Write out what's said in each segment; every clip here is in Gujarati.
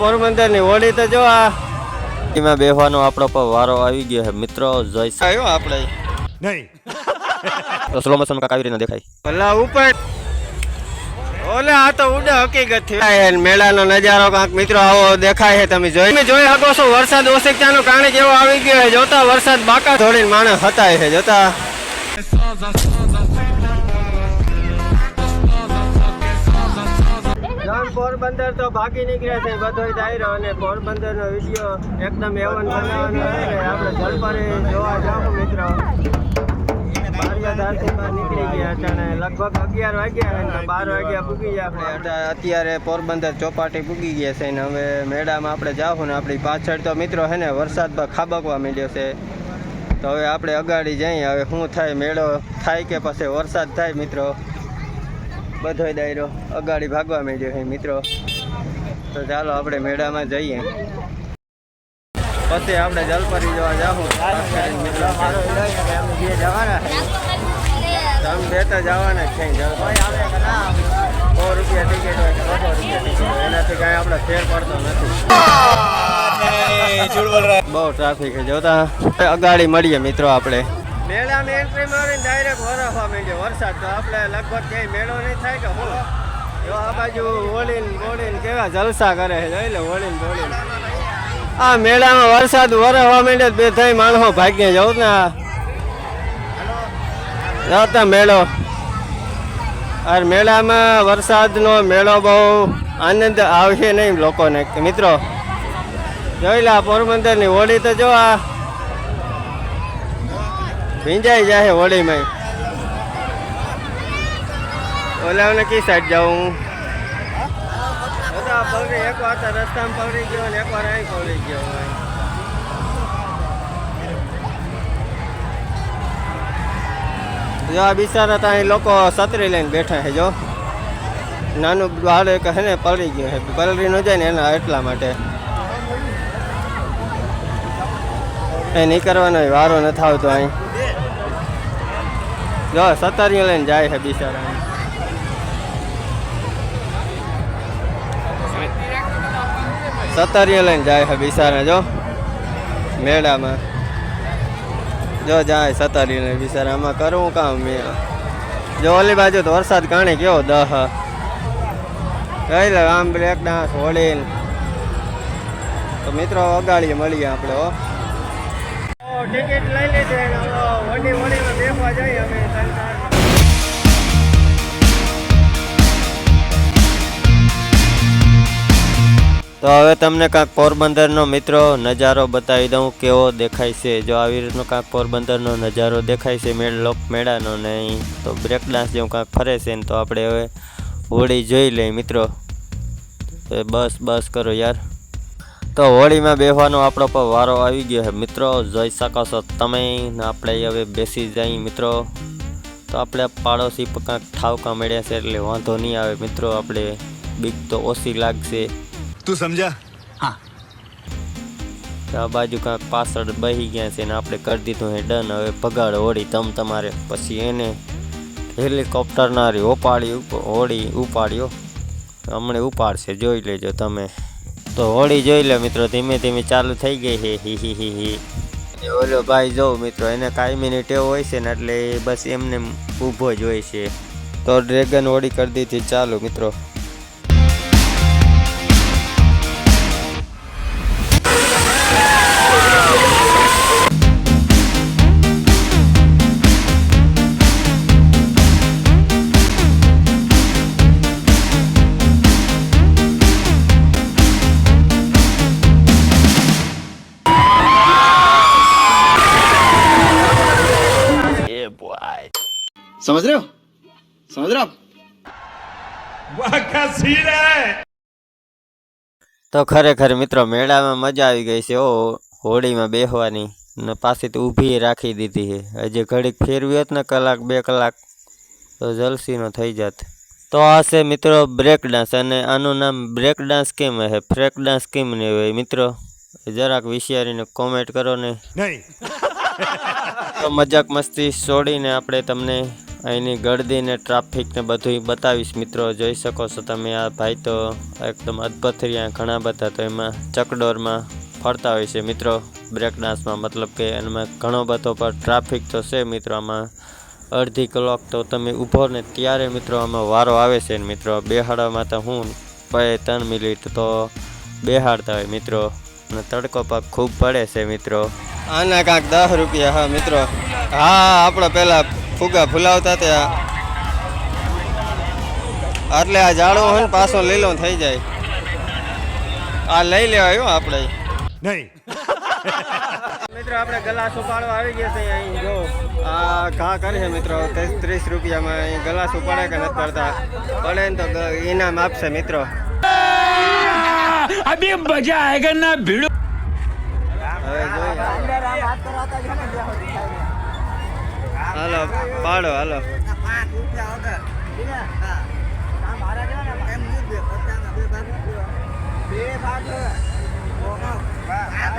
પોરબંદરની હોળી તો જો આ એમાં બેહવાનો આપણો પર વારો આવી ગયો છે. મિત્રો જય આવ્યો આપણે. નહીં. તો સ્લો મોશન કાંક આવી રીતના દેખાય. ભલા ઉપર ઓલે આ તો ઉડે હકીકતથી. મેળાનો નજારો કાંક મિત્રો આવો દેખાય છે. તમે જોઈ તમે જોઈ શકો છો વરસાદ ઓસિકતાનો કારણે કેવો આવી ગયો છે. જોતા વરસાદ બાકા ધોડીને માણસ હતાય છે. જોતા પોરબંદર તો ભાગી નીકળ્યા છે બધો દાયરો અને પોરબંદર નો વીડિયો એકદમ એવન બનાવવાનો છે. આપણે જલપરી જોવા જાવ મિત્રો. નીકળી ગયા અટાણે લગભગ અગિયાર વાગ્યા બાર વાગ્યા પૂગી ગયા આપણે. અત્યારે પોરબંદર ચોપાટી પૂગી ગયા છે ને હવે મેળામાં આપણે જાઉં ને આપણી પાછળ તો મિત્રો હે ને વરસાદ ખાબકવા માંડ્યો છે. તો હવે આપણે અગાડી જઈએ. હવે શું થાય? મેળો થાય કે પછી વરસાદ થાય મિત્રો? બધોય દાયરો. અગાડી ભાગવા માંડ્યો છે મિત્રો. તો ચાલો આપણે મેળામાં જઈએ. પછી આપણે જલપરી જોવા જાઉં મિત્રો તમે બે તો જવાના જ છે સો રૂપિયા ટિકિટ હોય બસો રૂપિયા ટિકિટ હોય. એનાથી કાંઈ આપણે ફેર પડતો નથી. બહુ ટ્રાફિક છે. જોતા અગાડી મળીએ મિત્રો આપણે. મેળામાં એન્ટ્રી મારીને ડાયરેક્ટ વરસવા માંડ્યો. વરસાદ તો આપણે લગભગ ક્યાંય મેળો નહીં થાય કે હું. જો આ બાજુ ઓળીને બોળીને કેવા જલસા કરે છે, જોઈ લે હોળીને બોળીને. આ મેળામાં વરસાદ વરસવા માંડે બે થઈ માણસો ભાગીને જવું ને આ. મેળો. અરે મેળામાં વરસાદનો મેળો બહુ આનંદ આવશે નહીં લોકોને. મિત્રો, જોઈ લે આ પોરબંદરની હોળી તો જો આ ભીંજાઈ જાય હોળીમાં. ઓલાને કી સાઈડ જાઉં બધા પલરી એક વાર રસ્તામાં પલરી ગયો ને એક વાર અહીં પલરી ગયો હોય જો આ બિચારા તો અહીં લોકો છત્રી લઈને બેઠા છે જો. નાનું બાળક હે ને પલળી ગયું છે પલરી ન જાય ને એના એટલા માટે. એ નીકળવાનો વારો નથી આવતો અહીં. જો સતારીઓ લઈને જાય છે બિચારા અહીં. સતારીઓ લઈને જાય છે બિચારા જો. મેળામાં. જો જાય સતારીઓ લઈને બિચારા. આમાં કરવું કામ મેં. જો, ઓલી બાજુ તો વરસાદ કાણે કેવો દહ. કઈ લે, આમ બ્રેક ડાન્સ હોળીને તો મિત્રો અગાડીએ મળીએ આપણે, હો. ટિકિટ લઈ લીધી અને વડી બેસવા જઈએ અમે તો હવે તમને કાંઈક પોરબંદરનો મિત્રો નજારો બતાવી દઉં, કેવો દેખાય છે. જો આવી રીતનો કાંઈક પોરબંદરનો નજારો દેખાય છે, મેળ લોક મેળાનો ને તો બ્રેક ડાન્સ જેવું કાંઈક ફરે છે ને તો આપણે હવે હોળી જોઈ લઈએ મિત્રો. બસ બસ કરો યાર. તો હોળીમાં બેસવાનો આપણો પર વારો આવી ગયો છે. મિત્રો જોઈ શકો છો તમે ને આપણે હવે બેસી જાય મિત્રો. તો આપણે પાડોશી કાંક કાંઈક ઠાવકા મળ્યા છે એટલે વાંધો નહીં આવે. મિત્રો આપણે બીક તો ઓછી લાગશે. તું સમજા? હા. આ બાજુ કાંઈક પાછળ બહી ગયા છે ને આપણે કરી દીધું હે ડન. હવે ભગાડ હોળી તમ તમારે. પછી એને હેલિકોપ્ટરનારી ઓપાડી ઉપ- હોળી ઉપાડ્યો. હમણાં ઉપાડશે જોઈ લેજો તમે. તો હોળી જોઈ લો મિત્રો, ધીમે ધીમે ચાલુ થઈ ગઈ છે. હી હી હી હી. ઓલો ભાઈ જો મિત્રો, એને કાયમીની ટેવ હોય છે ને એટલે બસ એમને ઊભો જ હોય છે. તો ડ્રેગન હોળી કરી દીધી. ચાલુ મિત્રો. समझ रहे हो समझ रहे हो आप તો ખરેખર મિત્રો મેળામાં મજા આવી ગઈ છે ઓ હોળીમાં બેસવાની ને પાછી તો ઊભી રાખી દીધી છે હજી ઘડીક ફેરવી હોત ને કલાક બે કલાક તો જલસીનો થઈ જાત તો આ છે મિત્રો બ્રેક ડાન્સ અને આનું નામ બ્રેક ડાન્સ કેમ હે ફ્રેક ડાન્સ કેમ નહીં હોય મિત્રો જરાક વિચારીને કોમેન્ટ કરો ને નહીં તો મજાક મસ્તી છોડીને આપણે તમને અહીંની ગળદી ને ટ્રાફિક ને બધું બતાવીશ મિત્રો, જોઈ શકો છો તમે. આ ભાઈ તો એકદમ અદભુત રહ્યા ઘણા બધા, તો એમાં ચકડોરમાં ફરતા હોય છે મિત્રો બ્રેક ડાન્સમાં મતલબ કે એમાં ઘણો બધો પણ ટ્રાફિક તો છે મિત્રો, આમાં અડધી કલાક તો તમે ઊભો ને ત્યારે મિત્રો આમાં વારો આવે છે ને મિત્રો. બેહાડવામાં તો હું બે ત્રણ મિનિટ તો બેહાડતા હોય મિત્રો, અને તડકો પાક ખૂબ પડે છે મિત્રો. આના કાંક દસ રૂપિયા, હા મિત્રો. હા આપણે પેલા ફુગા ફુલાવતા ત્યાં એટલે આ જાડો હોય ને પાછો લીલો થઈ જાય આ લઈ લેવા આવ્યો આપણે નહીં મિત્રો આપણે ગલાસ ઉપાડવા આવી ગયા છે અહીં જો આ ઘા કરે મિત્રો ત્રીસ રૂપિયામાં અહીં ગલાસ ઉપાડે કે નથી પડતા પડે ને તો ઇનામ આપશે મિત્રો હવે જોઈએ હાલો પાડો હાલો.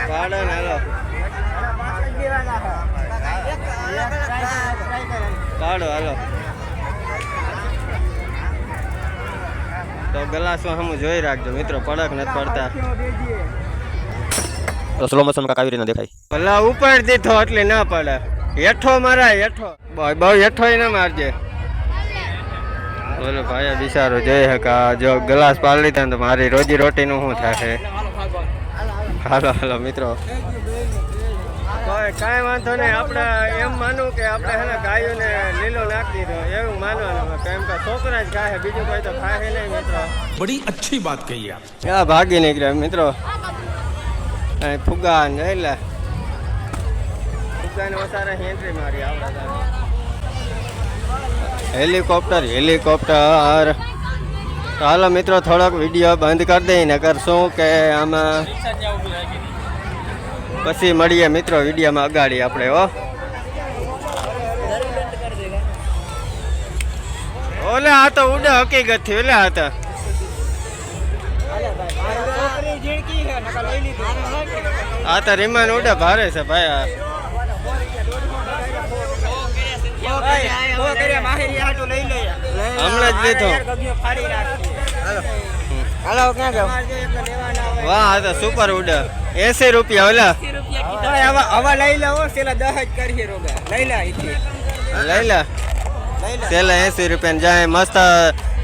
પાડો ને હાલો. પાડો હાલો. તો ગલાસમાં હમ જોઈ રાખજો મિત્રો પડક નથી પડતા. તો સ્લો મોશન કાંક આવી રીતના દેખાય. ભલા ઉપર દીધો એટલે ના પડે. હેઠો મારા હેઠો. બહુ હેઠો ના મારજે. બોલો ભાઈ આ બિચારો જોઈ હકા જો ગ્લાસ પાડી તો મારી રોજી રોટી નું શું થશે? હાલો હાલો મિત્રો. કાંઈ વાંધો નહીં આપણે એમ માનું કે આપણે હે ને ગાયોને લીલો નાખી દીધો એવું માનવાનું કેમ કે છોકરા જ ગાય બીજું કોઈ તો ખાય નહીં મિત્રો. બડી અચ્છી વાત કહી આપ. ભાગી નીકળ્યા મિત્રો? ફુગાન એટલે. આપણે હેલિકોપ્ટર હેલિકોપ્ટર. હાલો મિત્રો, થોડોક વીડિયો બંધ કરી દઈ ને કરશું કે આમાં પછી મળીએ મિત્રો વિડીયોમાં અગાડી આપણે, હો. ઓલે આ તો ઉડે હકીકતથી ઓલે આ તો. આ તો રીમાન ઉડે, ભારે છે ભાઈ આ. હમણાં જ લેતો હાલો ક્યાં જાવ વાહ હા તો સુપર ઉડ એસી રૂપિયા ઓલા. હવે લઈ લો છેલ્લા દસ જ કરીએ રોગા. લઈ લે લઈ લે. છેલ્લા એસી રૂપિયા જાય મસ્ત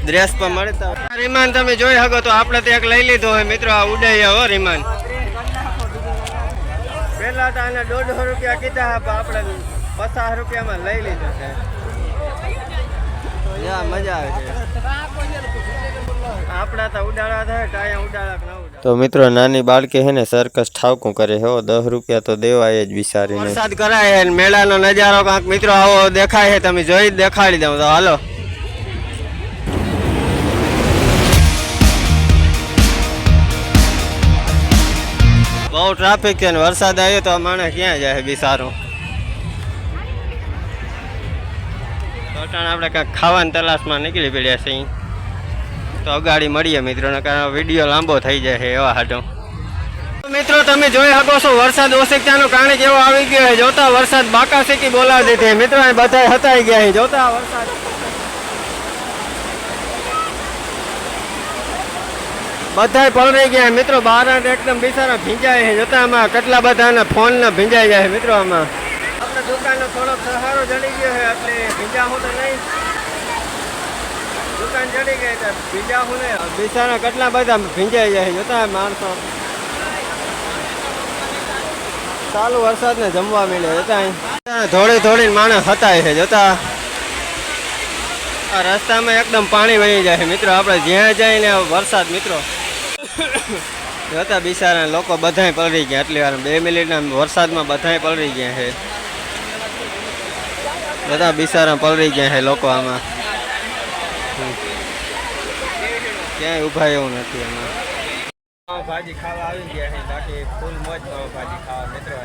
ડ્રેસ પણ મળતા. રીમાન તમે જોઈ શકો તો આપણે તો એક લઈ લીધો હોય મિત્રો આ ઉડે હો રીમાન. પેલા તો આને દોઢસો રૂપિયા કીધા પણ આપણે પચાસ રૂપિયામાં લઈ લીધો છે. મજા આવે છે. આપણા તો ઉડાડા થાય કાંઈ ઉડાડા ના ઉડાડા તો મિત્રો નાની બાળકી હે ને સરકસ ઠાવકું કરે હો દસ રૂપિયા તો દેવાય જ વિચારી વરસાદ કરાય ને મેળાનો નજારો કાંક મિત્રો આવો દેખાય છે તમે જોઈ જ દેખાડી દઉં તો હાલો. બહુ ટ્રાફિક છે ને વરસાદ આવ્યો તો માણસ ક્યાં જાય બિસારો? અટાણે આપણે કાંઈક ખાવાની તલાશમાં નીકળી પડ્યા છે તો અગાડી મળીએ મિત્રોને કારણ વીડિયો લાંબો થઈ જાય છે એવા હાટો. મિત્રો, તમે જોઈ શકો છો, વરસાદ ઓશિકતાનું કારણ કેવો આવી ગયો છે? જોતા વરસાદ બાકા શેકી બોલાવી દીધી મિત્રો બધા હતાઈ ગયા છે. જોતા વરસાદ. બધાય પલળી ગયા મિત્રો બહાર એકદમ બિચારા ભીંજાય છે. જોતા આમાં કેટલા બધાના ફોનના ભીંજાઈ જાય મિત્રો આમાં. દુકાનનો થોડોક સહારો જડી ગયો છે, એટલે ભીંજા હું તો નહીં. દુકાન જડી ગઈ તો ભીંજા હું ને બિચારા કેટલા બધા ભીંજાઈ જાય જોતા માણસો. ચાલુ વરસાદને જમવા મળે, જોતા થોડી થોડી માણસ હતાય છે, જોતા આ રસ્તામાં એકદમ પાણી વહી જાય મિત્રો. આપણે જ્યાં જઈને વરસાદ, મિત્રો. જોતા બિચારા લોકો બધાય પલળી ગયા એટલી વાર બે મિનિટના વરસાદમાં બધાય પલળી ગયા છે. બધા બિસારા પલળી ગયા છે લોકો આમાં. ક્યાંય ઊભા એવું નથી એમાં ભાજી ખાવા આવી ગયા છે. બાકી ફૂલ મોજ ભાજી ખાવા મિત્રો.